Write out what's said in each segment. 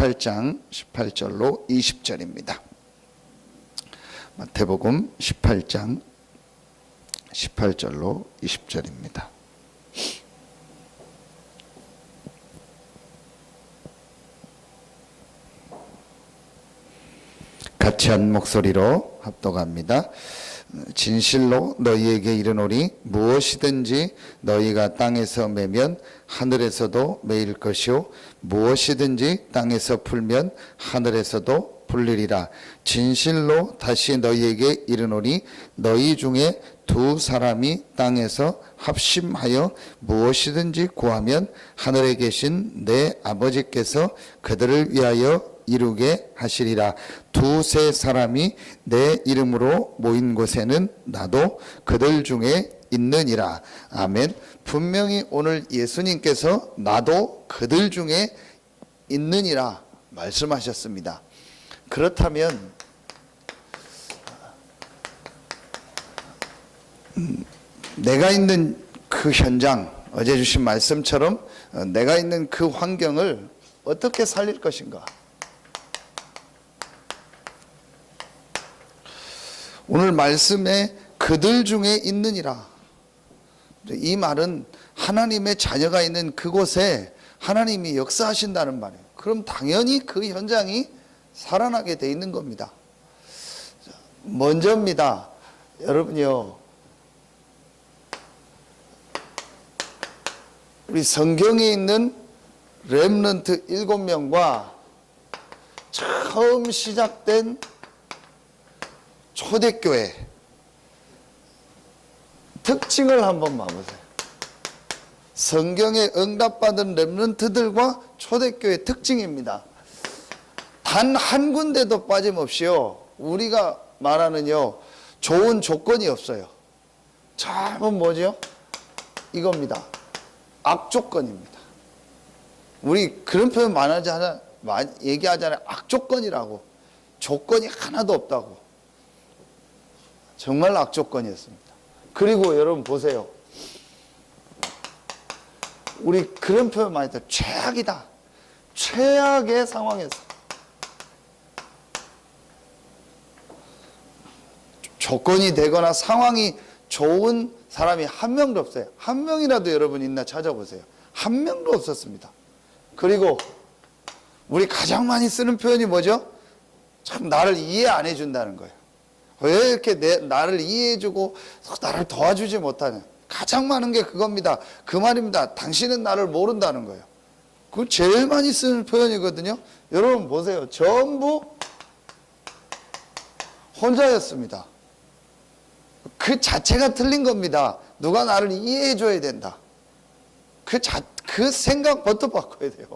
18장 18절로 20절입니다. 마태복음 18장 18절로 20절입니다. 같이 한 목소리로 합독합니다. 진실로 너희에게 이르노니 무엇이든지 너희가 땅에서 매면 하늘에서도 매일 것이요 무엇이든지 땅에서 풀면 하늘에서도 풀리리라. 진실로 다시 너희에게 이르노니 너희 중에 두 사람이 땅에서 합심하여 무엇이든지 구하면 하늘에 계신 내 아버지께서 그들을 위하여 이루게 하시리라. 두세 사람이 내 이름으로 모인 곳에는 나도 그들 중에 있느니라. 아멘. 분명히 오늘 예수님께서 나도 그들 중에 있느니라 말씀하셨습니다. 그렇다면 음, 내가 있는 그 현장 어제 주신 말씀처럼 어, 내가 있는 그 환경을 어떻게 살릴 것인가? 오늘 말씀에 그들 중에 있느니라. 이 말은 하나님의 자녀가 있는 그곳에 하나님이 역사하신다는 말이에요. 그럼 당연히 그 현장이 살아나게 돼 있는 겁니다. 먼저입니다. 여러분요. 우리 성경에 있는 렘넌트 일곱 명과 처음 시작된 초대교회 특징을 한번 봐보세요. 성경에 응답받은 렘넌트들과 초대교회 특징입니다. 단 한 군데도 빠짐없이요. 우리가 말하는요. 좋은 조건이 없어요. 참은 뭐죠? 이겁니다. 악조건입니다. 우리 그런 표현 많이 하잖아, 많이 얘기하잖아요. 악조건이라고. 조건이 하나도 없다고. 정말 악조건이었습니다. 그리고 여러분 보세요. 우리 그런 표현 많이 들 최악이다. 최악의 상황에서 조건이 되거나 상황이 좋은 사람이 한 명도 없어요. 한 명이라도 여러분 있나 찾아보세요. 한 명도 없었습니다. 그리고 우리 가장 많이 쓰는 표현이 뭐죠? 참 나를 이해 안 해준다는 거예요. 왜 이렇게 내, 나를 이해해주고 나를 도와주지 못하냐. 가장 많은 게 그겁니다. 그 말입니다. 당신은 나를 모른다는 거예요. 그 제일 많이 쓰는 표현이거든요. 여러분 보세요. 전부 혼자였습니다. 그 자체가 틀린 겁니다. 누가 나를 이해해 줘야 된다. 그 자, 그 생각부터 바꿔야 돼요.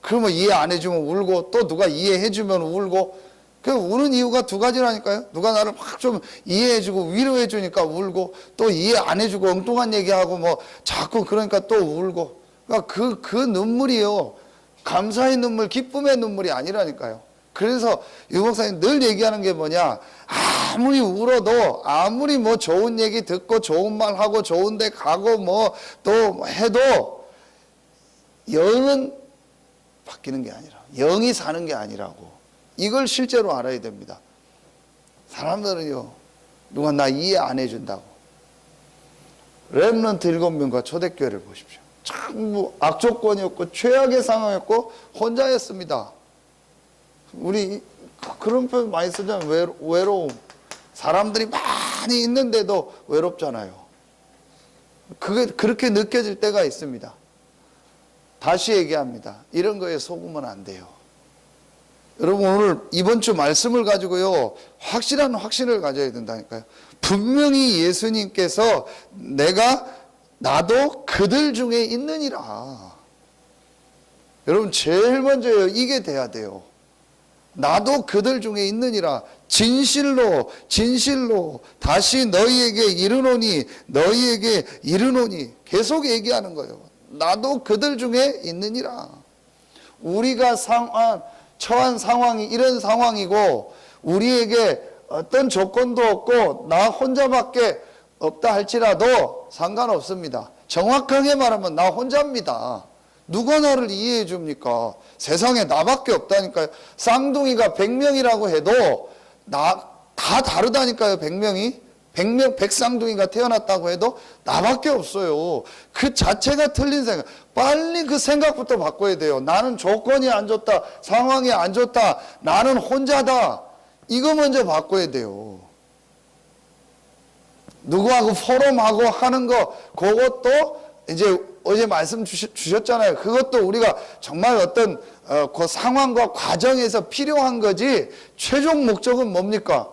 그러면 이해 안 해주면 울고 또 누가 이해해 주면 울고 그 우는 이유가 두 가지라니까요. 누가 나를 막 좀 이해해 주고 위로해 주니까 울고 또 이해 안 해 주고 엉뚱한 얘기하고 뭐 자꾸 그러니까 또 울고 그러니까 그, 그 눈물이요. 감사의 눈물, 기쁨의 눈물이 아니라니까요. 그래서 유 목사님 늘 얘기하는 게 뭐냐. 아무리 울어도 아무리 뭐 좋은 얘기 듣고 좋은 말 하고 좋은 데 가고 뭐 또 해도 영은 바뀌는 게 아니라 영이 사는 게 아니라고. 이걸 실제로 알아야 됩니다. 사람들은요, 누가 나 이해 안 해준다고. 랩런트 일곱 명과 초대교회를 보십시오. 전부 악조건이었고, 최악의 상황이었고, 혼자였습니다. 우리 그런 표현 많이 쓰잖아요. 외로, 외로움. 사람들이 많이 있는데도 외롭잖아요. 그게 그렇게 느껴질 때가 있습니다. 다시 얘기합니다. 이런 거에 속으면 안 돼요. 여러분 오늘 이번 주 말씀을 가지고요 확실한 확신을 가져야 된다니까요. 분명히 예수님께서 내가 나도 그들 중에 있느니라. 여러분 제일 먼저요 이게 돼야 돼요. 나도 그들 중에 있느니라. 진실로 진실로 다시 너희에게 이르노니 너희에게 이르노니 계속 얘기하는 거예요. 나도 그들 중에 있느니라. 우리가 상한 처한 상황이 이런 상황이고 우리에게 어떤 조건도 없고 나 혼자밖에 없다 할지라도 상관없습니다. 정확하게 말하면 나 혼자입니다. 누가 나를 이해해 줍니까? 세상에 나밖에 없다니까요. 쌍둥이가 100명이라고 해도 나 다 다르다니까요. 100명이. 100명, 100쌍둥이가 태어났다고 해도 나밖에 없어요. 그 자체가 틀린 생각. 빨리 그 생각부터 바꿔야 돼요. 나는 조건이 안 좋다. 상황이 안 좋다. 나는 혼자다. 이거 먼저 바꿔야 돼요. 누구하고 포럼하고 하는 거, 그것도 이제 어제 말씀 주셨, 주셨잖아요. 그것도 우리가 정말 어떤 어, 그 상황과 과정에서 필요한 거지, 최종 목적은 뭡니까?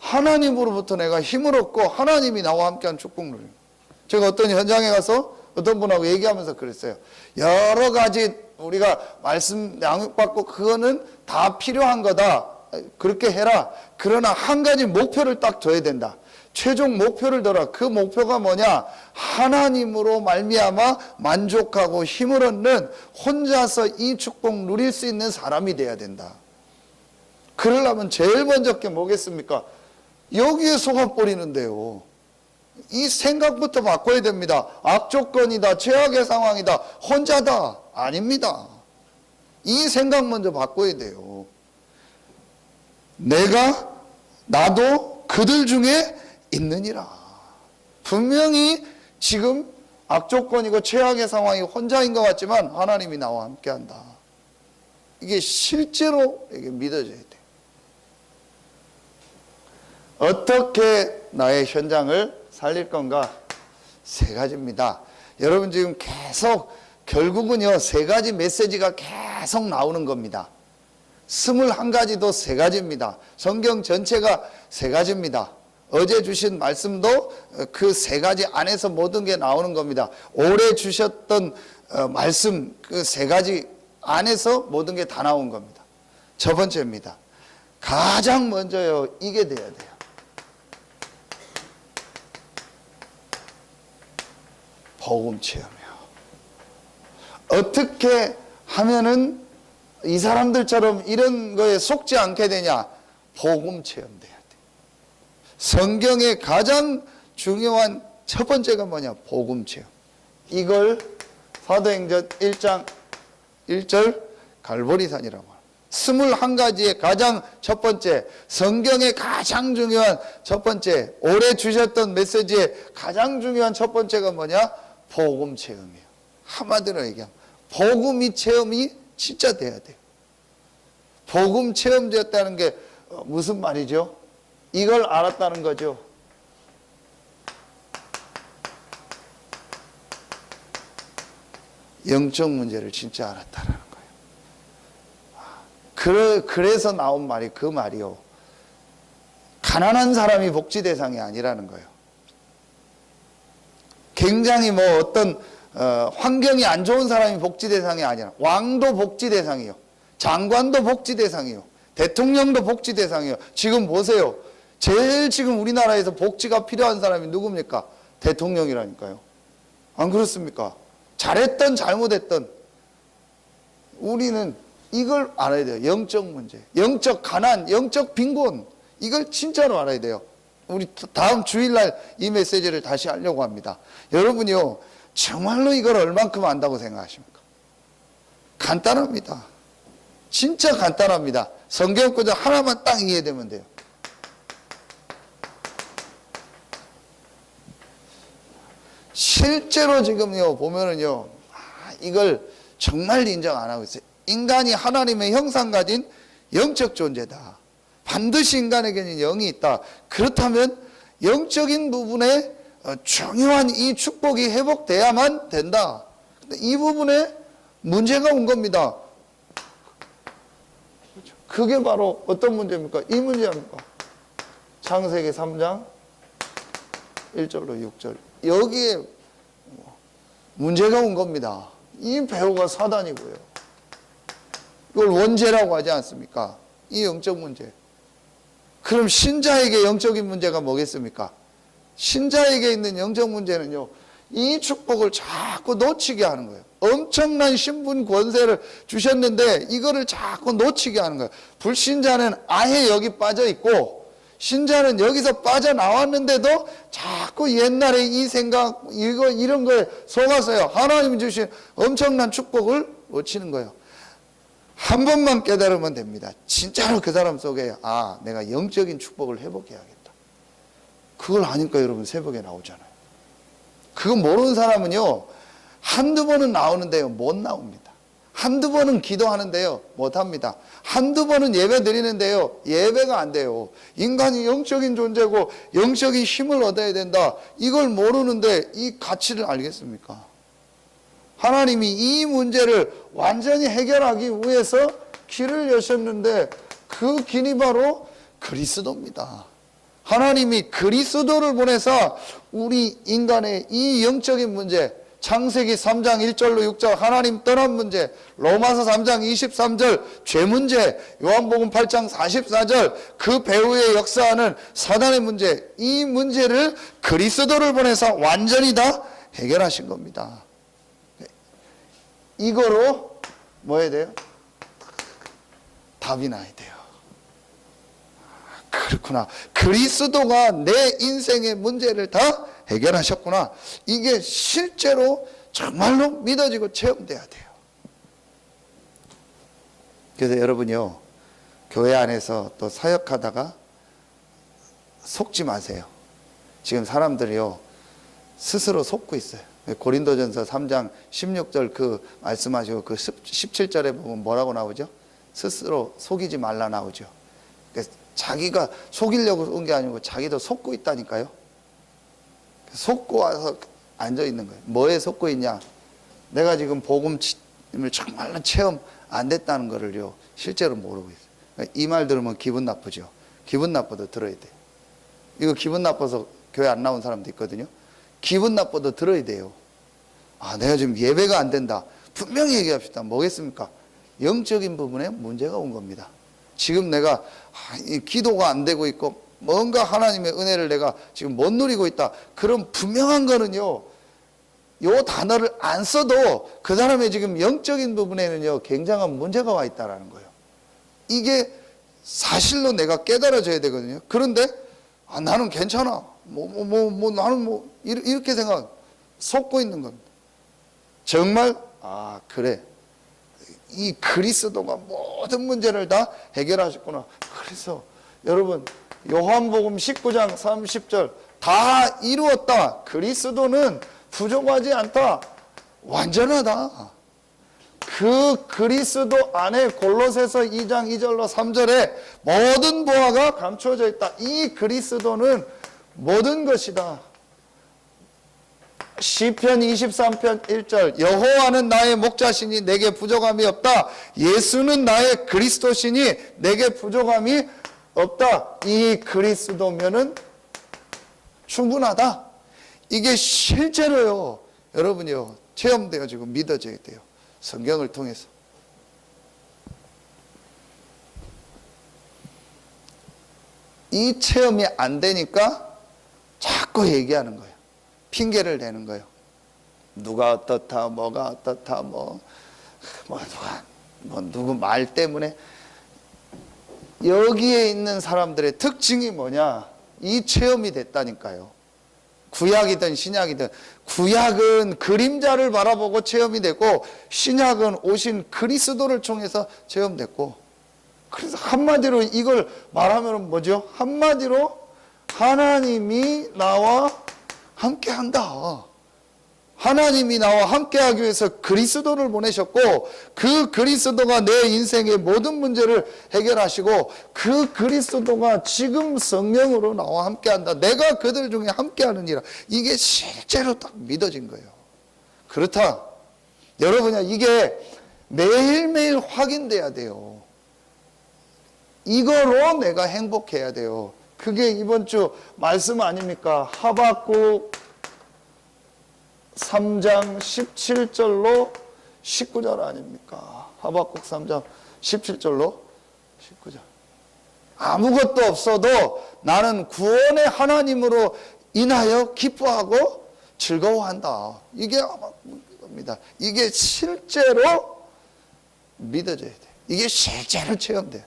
하나님으로부터 내가 힘을 얻고 하나님이 나와 함께한 축복 누림. 제가 어떤 현장에 가서 어떤 분하고 얘기하면서 그랬어요. 여러 가지 우리가 말씀 양육받고 그거는 다 필요한 거다. 그렇게 해라. 그러나 한 가지 목표를 딱 둬야 된다. 최종 목표를 둬라. 그 목표가 뭐냐? 하나님으로 말미암아 만족하고 힘을 얻는 혼자서 이 축복 누릴 수 있는 사람이 돼야 된다. 그러려면 제일 먼저 게 뭐겠습니까? 여기에 속아 버리는데요. 이 생각부터 바꿔야 됩니다. 악조건이다, 최악의 상황이다, 혼자다. 아닙니다. 이 생각 먼저 바꿔야 돼요. 내가, 나도 그들 중에 있느니라. 분명히 지금 악조건이고 최악의 상황이 혼자인 것 같지만 하나님이 나와 함께 한다. 이게 실제로 이게 믿어져야 돼. 어떻게 나의 현장을 살릴 건가? 세 가지입니다. 여러분 지금 계속 결국은요 세 가지 메시지가 계속 나오는 겁니다. 스물한 가지도 세 가지입니다. 성경 전체가 세 가지입니다. 어제 주신 말씀도 그 세 가지 안에서 모든 게 나오는 겁니다. 올해 주셨던 어, 말씀 그 세 가지 안에서 모든 게 다 나온 겁니다. 첫 번째입니다. 가장 먼저요 이게 돼야 돼요. 체험이요. 어떻게 하면은 이 사람들처럼 이런 거에 속지 않게 되냐? 복음 체험돼야 돼. 성경의 가장 중요한 첫 번째가 뭐냐? 복음 체험. 이걸 사도행전 1장 1절 갈보리산이라고 합니다. 스물한 가지의 가장 첫 번째, 성경의 가장 중요한 첫 번째, 올해 주셨던 메시지의 가장 중요한 첫 번째가 뭐냐? 복음 체험이에요. 한마디로 얘기하면 복음이 체험이 진짜 돼야 돼요. 복음 체험되었다는 게 어, 무슨 말이죠? 이걸 알았다는 거죠. 영적 문제를 진짜 알았다는 거예요. 그래, 그래 서 나온 말이 그 말이요. 가난한 사람이 복지 대상이 아니라는 거예요. 굉장히 뭐 어떤 어, 환경이 안 좋은 사람이 복지 대상이 아니라 왕도 복지 대상이요. 장관도 복지 대상이요. 대통령도 복지 대상이요. 지금 보세요. 제일 지금 우리나라에서 복지가 필요한 사람이 누굽니까? 대통령이라니까요. 안 그렇습니까? 잘했던 잘못했던 우리는 이걸 알아야 돼요. 영적 문제, 영적 가난, 영적 빈곤 이걸 진짜로 알아야 돼요. 우리 다음 주일날 이 메시지를 다시 하려고 합니다. 여러분이요, 정말로 이걸 얼만큼 안다고 생각하십니까? 간단합니다. 진짜 간단합니다. 성경 구절 하나만 딱 이해되면 돼요. 실제로 지금요, 보면은요, 아, 이걸 정말 인정 안 하고 있어요. 인간이 하나님의 형상 가진 영적 존재다. 반드시 인간에게는 영이 있다. 그렇다면 영적인 부분에 어, 중요한 이 축복이 회복돼야만 된다. 이 부분에 문제가 온 겁니다. 그게 바로 어떤 문제입니까? 이 문제입니까? 창세기 3장 1절로 6절. 여기에 문제가 온 겁니다. 이 배우가 사단이고요. 이걸 원죄라고 하지 않습니까? 이 영적 문제. 그럼 신자에게 영적인 문제가 뭐겠습니까? 신자에게 있는 영적 문제는요, 이 축복을 자꾸 놓치게 하는 거예요. 엄청난 신분 권세를 주셨는데 이거를 자꾸 놓치게 하는 거예요. 불신자는 아예 여기 빠져 있고 신자는 여기서 빠져나왔는데도 자꾸 옛날에 이 생각, 이거, 이런 거에 속아서요. 하나님 주신 엄청난 축복을 놓치는 거예요. 한 번만 깨달으면 됩니다. 진짜로 그 사람 속에, 아, 내가 영적인 축복을 회복해야겠다. 그걸 아니까 여러분 새벽에 나오잖아요. 그거 모르는 사람은요, 한두 번은 나오는데요, 못 나옵니다. 한두 번은 기도하는데요, 못 합니다. 한두 번은 예배 드리는데요, 예배가 안 돼요. 인간이 영적인 존재고, 영적인 힘을 얻어야 된다. 이걸 모르는데 이 가치를 알겠습니까? 하나님이 이 문제를 완전히 해결하기 위해서 길을 여셨는데, 그 길이 바로 그리스도입니다. 하나님이 그리스도를 보내서 우리 인간의 이 영적인 문제, 창세기 3장 1절로 6절 하나님 떠난 문제, 로마서 3장 23절 죄 문제, 요한복음 8장 44절 그 배후에 역사하는 사단의 문제, 이 문제를 그리스도를 보내서 완전히 다 해결하신 겁니다. 이거로 뭐 해야 돼요? 답이 나야 돼요. 그렇구나. 그리스도가 내 인생의 문제를 다 해결하셨구나. 이게 실제로 정말로 믿어지고 체험돼야 돼요. 그래서 여러분요, 교회 안에서 또 사역하다가 속지 마세요. 지금 사람들이요, 스스로 속고 있어요. 고린도전서 3장 16절 그 말씀하시고 그 17절에 보면 뭐라고 나오죠? 스스로 속이지 말라 나오죠. 그래서 자기가 속이려고 온 게 아니고 자기도 속고 있다니까요. 속고 와서 앉아 있는 거예요. 뭐에 속고 있냐? 내가 지금 복음을 정말로 체험 안 됐다는 거를요, 실제로 모르고 있어요. 이말 들으면 기분 나쁘죠. 기분 나빠도 들어야 돼요. 이거 기분 나빠서 교회 안 나온 사람도 있거든요. 기분 나빠도 들어야 돼요. 아, 내가 지금 예배가 안 된다. 분명히 얘기합시다. 뭐겠습니까? 영적인 부분에 문제가 온 겁니다. 지금 내가 아, 이 기도가 안 되고 있고 뭔가 하나님의 은혜를 내가 지금 못 누리고 있다. 그런 분명한 거는요. 요 단어를 안 써도 그 사람의 지금 영적인 부분에는요. 굉장한 문제가 와 있다라는 거예요. 이게 사실로 내가 깨달아져야 되거든요. 그런데 아, 나는 괜찮아. 뭐, 뭐, 뭐, 뭐, 나는 뭐, 이렇- 이렇게 생각, 속고 있는 겁니다. 정말, 아, 그래. 이 그리스도가 모든 문제를 다 해결하셨구나. 그래서 여러분, 요한복음 19장 30절, 다 이루었다. 그리스도는 부족하지 않다. 완전하다. 그 그리스도 안에 골로새서 2장 2절로 3절에 모든 보화가 감추어져 있다. 이 그리스도는 모든 것이다. 시편 23편 1절 여호와는 나의 목자시니 내게 부족함이 없다. 예수는 나의 그리스도시니 내게 부족함이 없다. 이 그리스도면은 충분하다. 이게 실제로요. 여러분이요. 체험돼요. 지금 믿어져야 돼요. 성경을 통해서. 이 체험이 안 되니까 자꾸 얘기하는 거예요. 핑계를 대는 거예요. 누가 어떻다, 뭐가 어떻다, 뭐, 뭐, 누가, 뭐, 누구 말 때문에. 여기에 있는 사람들의 특징이 뭐냐? 이 체험이 됐다니까요. 구약이든 신약이든 구약은 그림자를 바라보고 체험이 되고 신약은 오신 그리스도를 통해서 체험됐고 그래서 한마디로 이걸 말하면 뭐죠? 한마디로 하나님이 나와 함께 한다. 하나님이 나와 함께하기 위해서 그리스도를 보내셨고 그 그리스도가 내 인생의 모든 문제를 해결하시고 그 그리스도가 지금 성령으로 나와 함께한다. 내가 그들 중에 함께하느니라. 이게 실제로 딱 믿어진 거예요. 그렇다. 여러분이 이게 매일매일 확인돼야 돼요. 이거로 내가 행복해야 돼요. 그게 이번 주 말씀 아닙니까? 하박국 3장 17절로 19절 아닙니까? 하박국 3장 17절로 19절. 아무것도 없어도 나는 구원의 하나님으로 인하여 기뻐하고 즐거워한다. 이게 겁니다. 이게 실제로 믿어져야 돼. 이게 실제로 체험돼.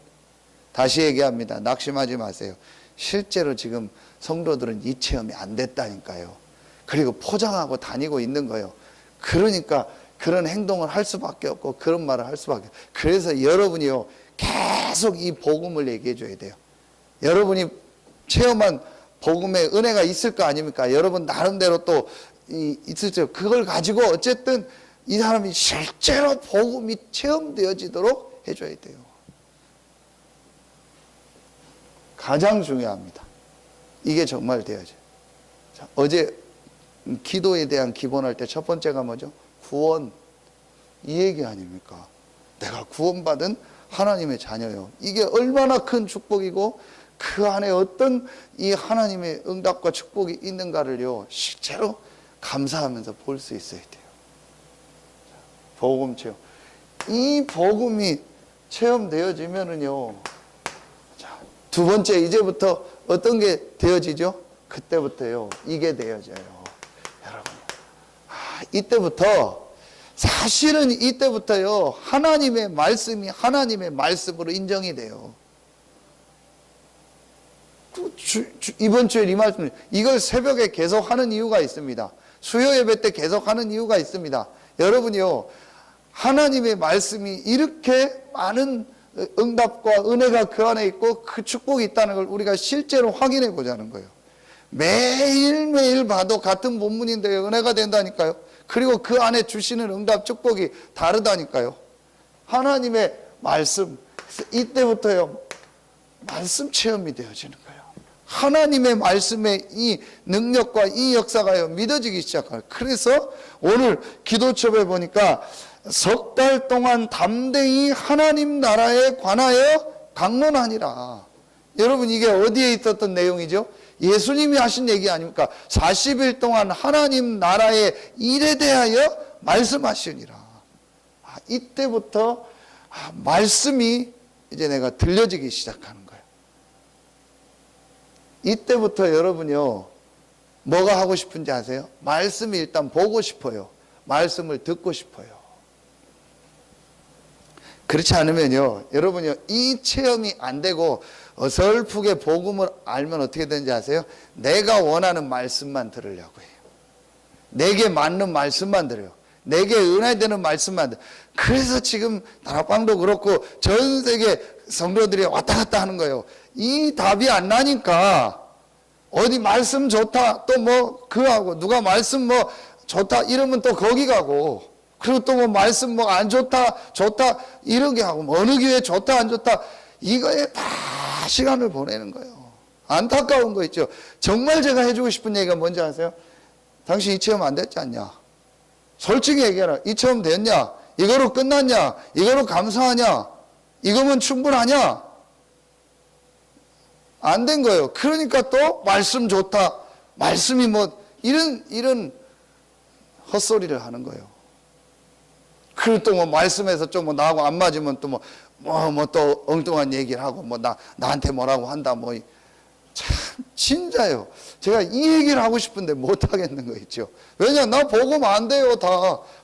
다시 얘기합니다. 낙심하지 마세요. 실제로 지금 성도들은 이 체험이 안 됐다니까요. 그리고 포장하고 다니고 있는 거예요. 그러니까 그런 행동을 할 수밖에 없고 그런 말을 할 수밖에. 없어요. 그래서 여러분이요 계속 이 복음을 얘기해 줘야 돼요. 여러분이 체험한 복음의 은혜가 있을 거 아닙니까? 여러분 나름대로 또 이, 있을죠. 그걸 가지고 어쨌든 이 사람이 실제로 복음이 체험되어지도록 해줘야 돼요. 가장 중요합니다. 이게 정말 되어져요. 자, 어제 기도에 대한 기본할 때 첫 번째가 뭐죠? 구원. 이 얘기 아닙니까? 내가 구원받은 하나님의 자녀요. 이게 얼마나 큰 축복이고 그 안에 어떤 이 하나님의 응답과 축복이 있는가를요, 실제로 감사하면서 볼 수 있어야 돼요. 복음 체험. 이 복음이 체험되어지면은요, 자, 두 번째, 이제부터 어떤 게 되어지죠? 그때부터요, 이게 되어져요. 여러분. 아, 이때부터, 사실은 이때부터요, 하나님의 말씀이 하나님의 말씀으로 인정이 돼요. 그 주, 주, 이번 주에 이 말씀, 이걸 새벽에 계속 하는 이유가 있습니다. 수요 예배 때 계속 하는 이유가 있습니다. 여러분이요, 하나님의 말씀이 이렇게 많은 응답과 은혜가 그 안에 있고 그 축복이 있다는 걸 우리가 실제로 확인해 보자는 거예요. 매일매일 봐도 같은 본문인데 은혜가 된다니까요. 그리고 그 안에 주시는 응답 축복이 다르다니까요. 하나님의 말씀, 이때부터요, 말씀 체험이 되어지는 거예요. 하나님의 말씀의 이 능력과 이 역사가요, 믿어지기 시작해요. 그래서 오늘 기도첩에 보니까 석 달 동안 담대히 하나님 나라에 관하여 강론하니라. 여러분, 이게 어디에 있었던 내용이죠? 예수님이 하신 얘기 아닙니까? 40일 동안 하나님 나라의 일에 대하여 말씀하시니라. 아, 이때부터 아, 말씀이 이제 내가 들려지기 시작하는 거예요. 이때부터 여러분요, 뭐가 하고 싶은지 아세요? 말씀이 일단 보고 싶어요. 말씀을 듣고 싶어요. 그렇지 않으면요, 여러분요, 이 체험이 안 되고 어설프게 복음을 알면 어떻게 되는지 아세요? 내가 원하는 말씀만 들으려고 해요. 내게 맞는 말씀만 들어요. 내게 은혜되는 말씀만 들어요. 그래서 지금 다락방도 그렇고 전 세계 성도들이 왔다 갔다 하는 거예요. 이 답이 안 나니까 어디 말씀 좋다 또 뭐 그하고 누가 말씀 뭐 좋다 이러면 또 거기 가고 그리고 또 뭐 말씀 뭐 안 좋다 좋다 이러게 하고 뭐 어느 교회 좋다 안 좋다 이거에 다 시간을 보내는 거예요. 안타까운 거 있죠. 정말 제가 해주고 싶은 얘기가 뭔지 아세요? 당신 이 체험 안 됐지 않냐? 솔직히 얘기해라. 이 체험 됐냐? 이거로 끝났냐? 이거로 감사하냐? 이거면 충분하냐? 안 된 거예요. 그러니까 또 말씀 좋다. 말씀이 뭐 이런 이런 헛소리를 하는 거예요. 그리고 또 뭐 말씀에서 좀 뭐 나하고 안 맞으면 또 뭐 뭐 뭐 또 엉뚱한 얘기를 하고 뭐 나 나한테 뭐라고 한다 뭐 참 진짜요. 제가 이 얘기를 하고 싶은데 못 하겠는 거 있죠. 왜냐 나 복음 안 돼요 다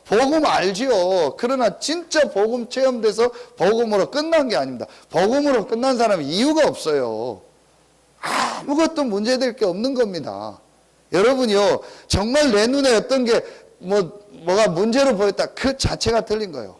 복음 알지요. 그러나 진짜 복음 체험돼서 복음으로 끝난 게 아닙니다. 복음으로 끝난 사람은 이유가 없어요. 아무것도 문제될 게 없는 겁니다. 여러분이요 정말 내 눈에 어떤 게뭐 뭐가 문제로 보였다 그 자체가 틀린 거예요.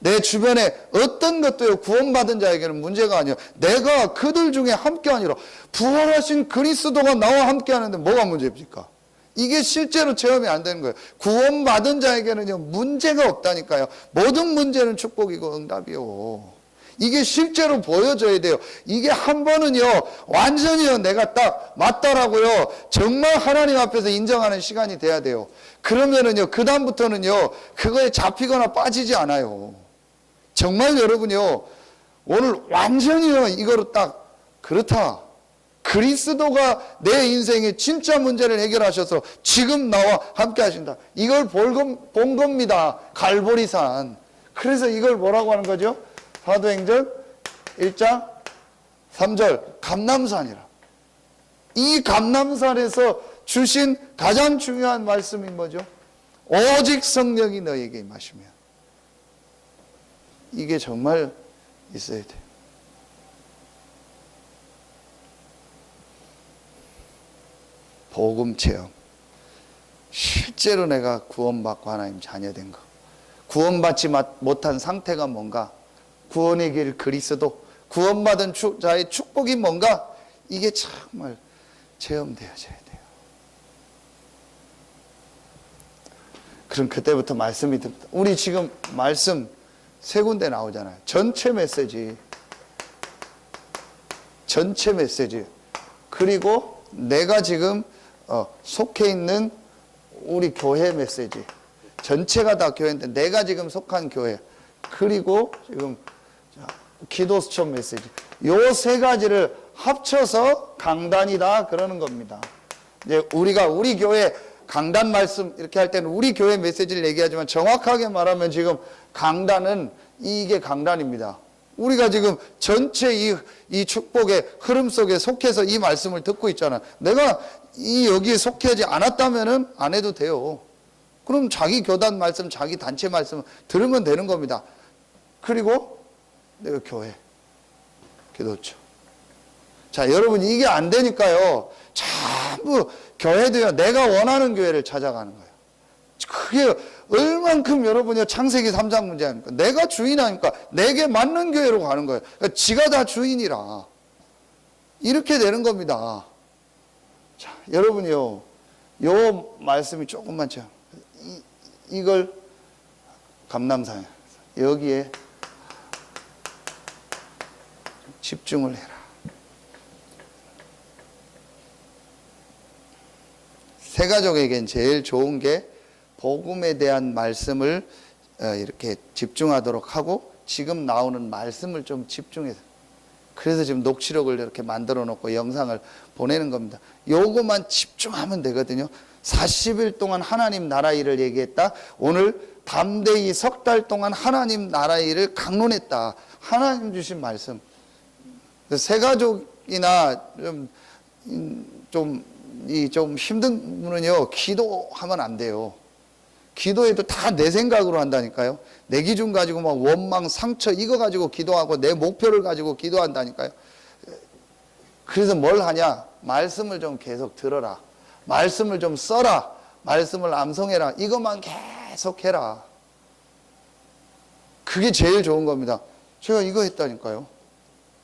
내 주변에 어떤 것도요 구원받은 자에게는 문제가 아니에요. 내가 그들 중에 함께 아니라 부활하신 그리스도가 나와 함께 하는데 뭐가 문제입니까? 이게 실제로 체험이 안 되는 거예요. 구원받은 자에게는요 문제가 없다니까요. 모든 문제는 축복이고 응답이요. 이게 실제로 보여져야 돼요. 이게 한 번은요, 완전히요, 내가 딱 맞다라고요, 정말 하나님 앞에서 인정하는 시간이 돼야 돼요. 그러면은요, 그다음부터는요, 그거에 잡히거나 빠지지 않아요. 정말 여러분요, 오늘 완전히요, 이거로 딱, 그렇다. 그리스도가 내 인생의 진짜 문제를 해결하셔서 지금 나와 함께 하신다. 이걸 본, 본 겁니다. 갈보리산. 그래서 이걸 뭐라고 하는 거죠? 사도행전 1장 3절 감남산이라. 이 감남산에서 주신 가장 중요한 말씀이 뭐죠? 오직 성령이 너에게 임하시면 이게 정말 있어야 돼. 복음 체험. 실제로 내가 구원받고 하나님 자녀된 거. 구원받지 못한 상태가 뭔가 구원의 길 그리스도. 구원받은 축- 자의 축복이 뭔가? 이게 정말 체험되어져야 돼요. 그럼 그때부터 말씀이 듭니다. 우리 지금 말씀 세 군데 나오잖아요. 전체 메시지. 전체 메시지. 그리고 내가 지금 어, 속해 있는 우리 교회 메시지. 전체가 다 교회인데 내가 지금 속한 교회. 그리고 지금 자, 기도 수첩 메시지. 요 세 가지를 합쳐서 강단이다 그러는 겁니다. 이제 우리가 우리 교회 강단 말씀 이렇게 할 때는 우리 교회 메시지를 얘기하지만 정확하게 말하면 지금 강단은 이게 강단입니다. 우리가 지금 전체 이, 이 축복의 흐름 속에 속해서 이 말씀을 듣고 있잖아. 내가 이 여기에 속하지 않았다면은 안 해도 돼요. 그럼 자기 교단 말씀, 자기 단체 말씀 들으면 되는 겁니다. 그리고 내가 교회, 기도처. 자, 여러분 이게 안 되니까요. 전부 교회도요. 내가 원하는 교회를 찾아가는 거예요. 그게 얼만큼 여러분이 창세기 3장 문제 아닙니까? 내가 주인 아닙니까? 내게 맞는 교회로 가는 거예요. 그러니까 지가 다 주인이라. 이렇게 되는 겁니다. 자, 여러분이요. 요 말씀이 조금만 참. 이, 이걸 감남산에 여기에 집중을 해라. 새 가족에겐 제일 좋은 게 복음에 대한 말씀을 어, 이렇게 집중하도록 하고 지금 나오는 말씀을 좀 집중해서 그래서 지금 녹취록을 이렇게 만들어 놓고 영상을 보내는 겁니다. 요거만 집중하면 되거든요. 40일 동안 하나님 나라 일을 얘기했다. 오늘 담대히 석 달 동안 하나님 나라 일을 강론했다. 하나님 주신 말씀. 새 가족이나 좀, 음, 좀, 이 좀 힘든 분은요, 기도하면 안 돼요. 기도해도 다 내 생각으로 한다니까요. 내 기준 가지고 막 원망, 상처, 이거 가지고 기도하고 내 목표를 가지고 기도한다니까요. 그래서 뭘 하냐? 말씀을 좀 계속 들어라. 말씀을 좀 써라. 말씀을 암송해라. 이것만 계속 해라. 그게 제일 좋은 겁니다. 제가 이거 했다니까요.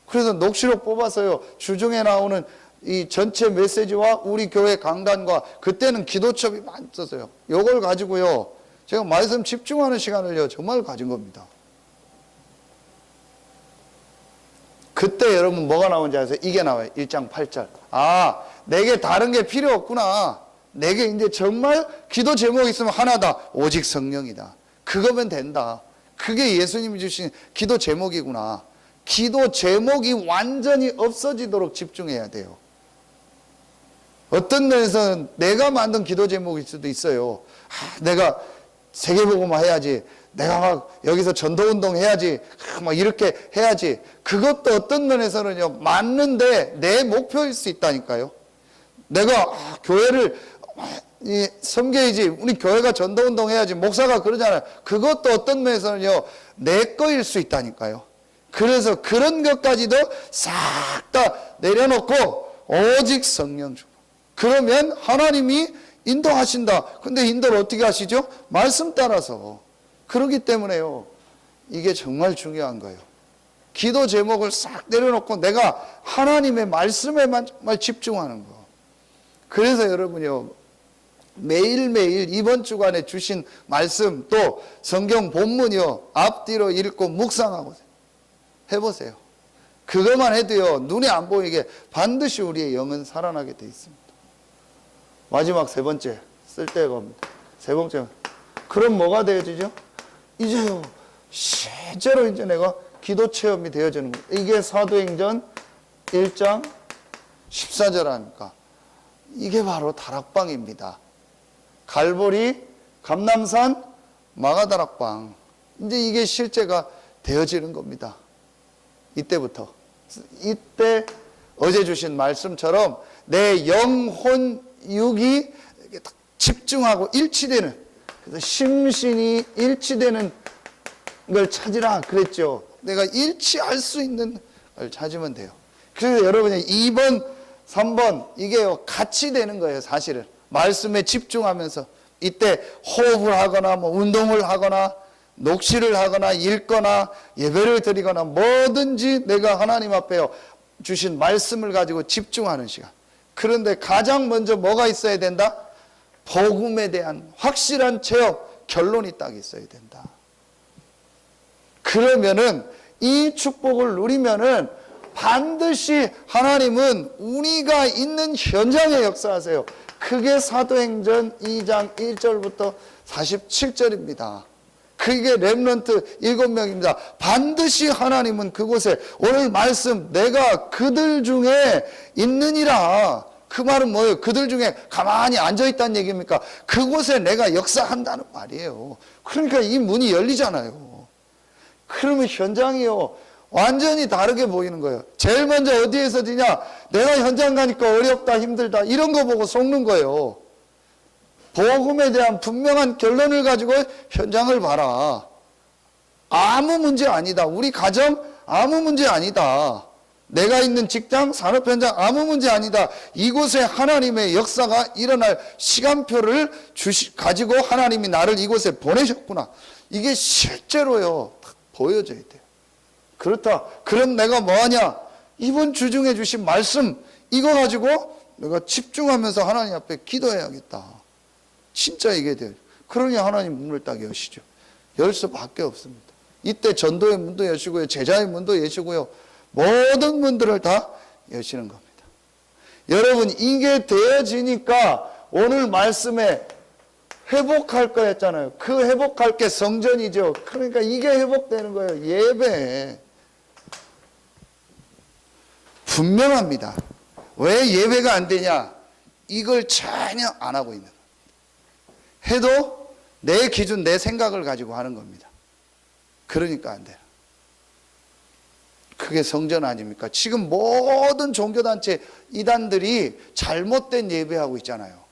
그래서 녹취록 뽑아서요. 주중에 나오는 이 전체 메시지와 우리 교회 강단과 그때는 기도첩이 많이 썼어요. 요걸 가지고요. 제가 말씀 집중하는 시간을요. 정말 가진 겁니다. 그때 여러분 뭐가 나오는지 아세요? 이게 나와요. 1장 8절. 아, 내게 다른 게 필요 없구나. 내게 이제 정말 기도 제목이 있으면 하나다. 오직 성령이다. 그거면 된다. 그게 예수님이 주신 기도 제목이구나. 기도 제목이 완전히 없어지도록 집중해야 돼요. 어떤 면에서는 내가 만든 기도 제목일 수도 있어요. 아, 내가 세계복음화 해야지. 내가 막 여기서 전도운동 해야지. 아, 막 이렇게 해야지. 그것도 어떤 면에서는요, 맞는데 내 목표일 수 있다니까요. 내가 아, 교회를 아, 이, 섬겨야지. 우리 교회가 전도운동 해야지. 목사가 그러잖아요. 그것도 어떤 면에서는요, 내 거일 수 있다니까요. 그래서 그런 것까지도 싹 다 내려놓고 오직 성령 주. 그러면 하나님이 인도하신다. 근데 인도를 어떻게 하시죠? 말씀 따라서. 그러기 때문에요. 이게 정말 중요한 거예요. 기도 제목을 싹 내려놓고 내가 하나님의 말씀에만 정말 집중하는 거. 그래서 여러분요. 매일매일 이번 주간에 주신 말씀 또 성경 본문이요. 앞뒤로 읽고 묵상하고 해보세요. 그것만 해도요. 눈에 안 보이게 반드시 우리의 영은 살아나게 돼 있습니다. 마지막 세 번째 쓸데가 없니다. 세 번째 그럼 뭐가 되어지죠? 이제요 실제로 이제 내가 기도 체험이 되어지는 거예요. 이게 사도행전 1장 14절 아닙니까? 이게 바로 다락방입니다. 갈보리, 감남산, 마가다락방. 이제 이게 실제가 되어지는 겁니다. 이때부터. 이때 어제 주신 말씀처럼 내 영혼, 육이 집중하고 일치되는, 그래서 심신이 일치되는 걸 찾으라 그랬죠. 내가 일치할 수 있는 걸 찾으면 돼요. 그래서 여러분이 이번 3번 이게요 같이 되는 거예요 사실은 말씀에 집중하면서 이때 호흡을 하거나 뭐 운동을 하거나 녹시를 하거나 읽거나 예배를 드리거나 뭐든지 내가 하나님 앞에 주신 말씀을 가지고 집중하는 시간 그런데 가장 먼저 뭐가 있어야 된다? 복음에 대한 확실한 체험 결론이 딱 있어야 된다 그러면은 이 축복을 누리면은 반드시 하나님은 우리가 있는 현장에 역사하세요. 그게 사도행전 2장 1절부터 47절입니다. 그게 렘넌트 7명입니다. 반드시 하나님은 그곳에 오늘 말씀 내가 그들 중에 있느니라. 그 말은 뭐예요? 그들 중에 가만히 앉아 있다는 얘기입니까? 그곳에 내가 역사한다는 말이에요. 그러니까 이 문이 열리잖아요. 그러면 현장이요. 완전히 다르게 보이는 거예요. 제일 먼저 어디에서 지냐? 내가 현장 가니까 어렵다, 힘들다. 이런 거 보고 속는 거예요. 복음에 대한 분명한 결론을 가지고 현장을 봐라. 아무 문제 아니다. 우리 가정 아무 문제 아니다. 내가 있는 직장, 산업 현장 아무 문제 아니다. 이곳에 하나님의 역사가 일어날 시간표를 주시, 가지고 하나님이 나를 이곳에 보내셨구나. 이게 실제로요. 보여져야 돼요. 그렇다. 그럼 내가 뭐하냐? 이번 주중에 주신 말씀 이거 가지고 내가 집중하면서 하나님 앞에 기도해야겠다. 진짜 이게 돼요. 그러니 하나님 문을 딱 여시죠. 열 수밖에 없습니다. 이때 전도의 문도 여시고요. 제자의 문도 여시고요. 모든 문들을 다 여시는 겁니다. 여러분 이게 되어지니까 오늘 말씀에 회복할 거였잖아요. 그 회복할 게 성전이죠. 그러니까 이게 회복되는 거예요. 예배. 분명합니다. 왜 예배가 안 되냐? 이걸 전혀 안 하고 있는. 해도 내 기준, 내 생각을 가지고 하는 겁니다. 그러니까 안 돼요. 그게 성전 아닙니까? 지금 모든 종교단체 이단들이 잘못된 예배하고 있잖아요.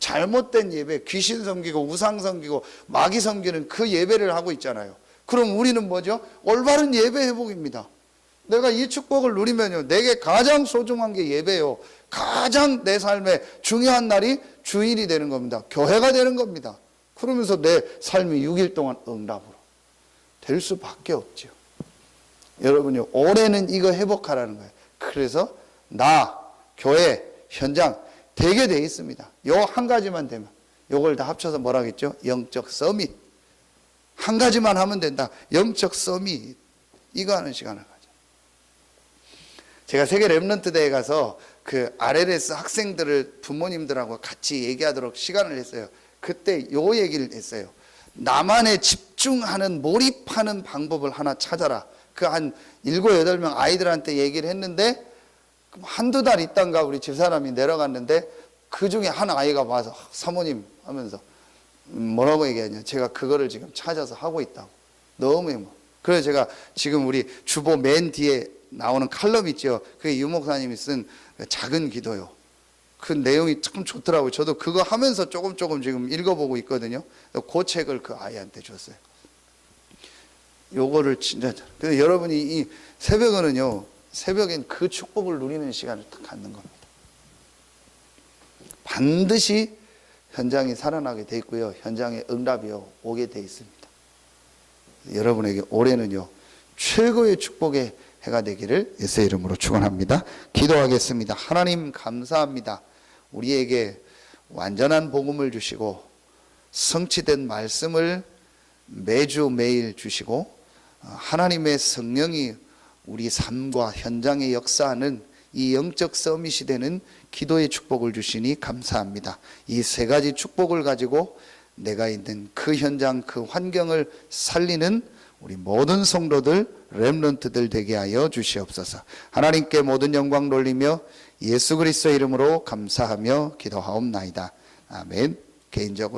잘못된 예배, 귀신 섬기고 우상 섬기고 마귀 섬기는 그 예배를 하고 있잖아요. 그럼 우리는 뭐죠? 올바른 예배 회복입니다. 내가 이 축복을 누리면요. 내게 가장 소중한 게 예배요. 가장 내 삶에 중요한 날이 주일이 되는 겁니다. 교회가 되는 겁니다. 그러면서 내 삶이 6일 동안 응답으로 될 수밖에 없죠. 여러분요. 올해는 이거 회복하라는 거예요. 그래서 나, 교회, 현장 되게 돼 있습니다. 요 한 가지만 되면 요걸 다 합쳐서 뭐라겠죠? 영적 서밋. 한 가지만 하면 된다. 영적 서밋. 이거 하는 시간을 가져. 제가 세계 랩런트 대회 가서 그 RLS 학생들을 부모님들하고 같이 얘기하도록 시간을 했어요. 그때 요 얘기를 했어요. 나만의 집중하는 몰입하는 방법을 하나 찾아라. 그 한 일곱 여덟 명 아이들한테 얘기를 했는데 한두 달 있다가 우리 집사람이 내려갔는데 그 중에 한 아이가 와서 사모님 하면서 뭐라고 얘기하냐. 제가 그거를 지금 찾아서 하고 있다고. 너무 행복. 그래서 제가 지금 우리 주보 맨 뒤에 나오는 칼럼 있죠. 그게 유 목사님이 쓴 작은 기도요. 그 내용이 참 좋더라고요. 저도 그거 하면서 조금 조금 지금 읽어보고 있거든요. 그 책을 그 아이한테 줬어요. 요거를 진짜 그래서 여러분이 이 새벽은요. 새벽엔 그 축복을 누리는 시간을 딱 갖는 겁니다. 반드시 현장이 살아나게 돼 있고요. 현장에 응답이요 오게 돼 있습니다. 여러분에게 올해는요 최고의 축복의 해가 되기를 예수의 이름으로 축원합니다. 기도하겠습니다. 하나님 감사합니다. 우리에게 완전한 복음을 주시고 성취된 말씀을 매주 매일 주시고 하나님의 성령이 우리 삶과 현장에 역사하는 이 영적 서밋이 되는 기도의 축복을 주시니 감사합니다. 이 세 가지 축복을 가지고 내가 있는 그 현장, 그 환경을 살리는 우리 모든 성도들, 렘런트들 되게 하여 주시옵소서. 하나님께 모든 영광 돌리며 예수 그리스도 이름으로 감사하며 기도하옵나이다. 아멘. 개인적으로